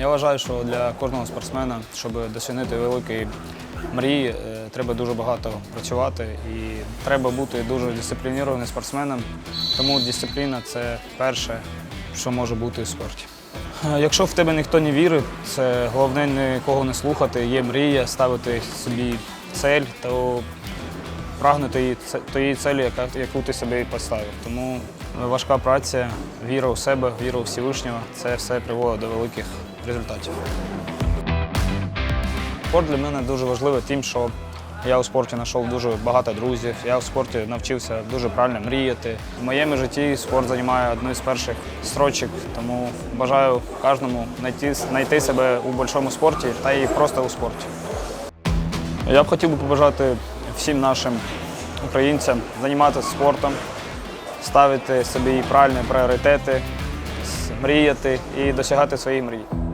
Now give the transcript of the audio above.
Я вважаю, що для кожного спортсмена, щоб досягнути великої мрії, е, треба дуже багато працювати і треба бути дуже дисциплінованим спортсменом. Тому дисципліна це перше, що може бути в спорті. Е, Якщо в тебе ніхто не вірить, це головне нікого не слухати. Є мрія, ставити собі цель, то прагнути її- це- тієї целі, яку ти собі поставив. Тому важка праця, віра у себе, віра у Всевишнього це все приводить до великих результатів. Спорт для мене дуже важливий тим, що я у спорті знайшов дуже багато друзів. Я у спорті навчився дуже правильно мріяти. В моєму житті спорт займає одну з перших строчок, тому бажаю кожному знайти, знайти себе у большому спорті та і просто у спорті. Я б хотів би побажати всім нашим українцям займатися спортом, ставити собі правильні пріоритети, мріяти і досягати своїх мрій.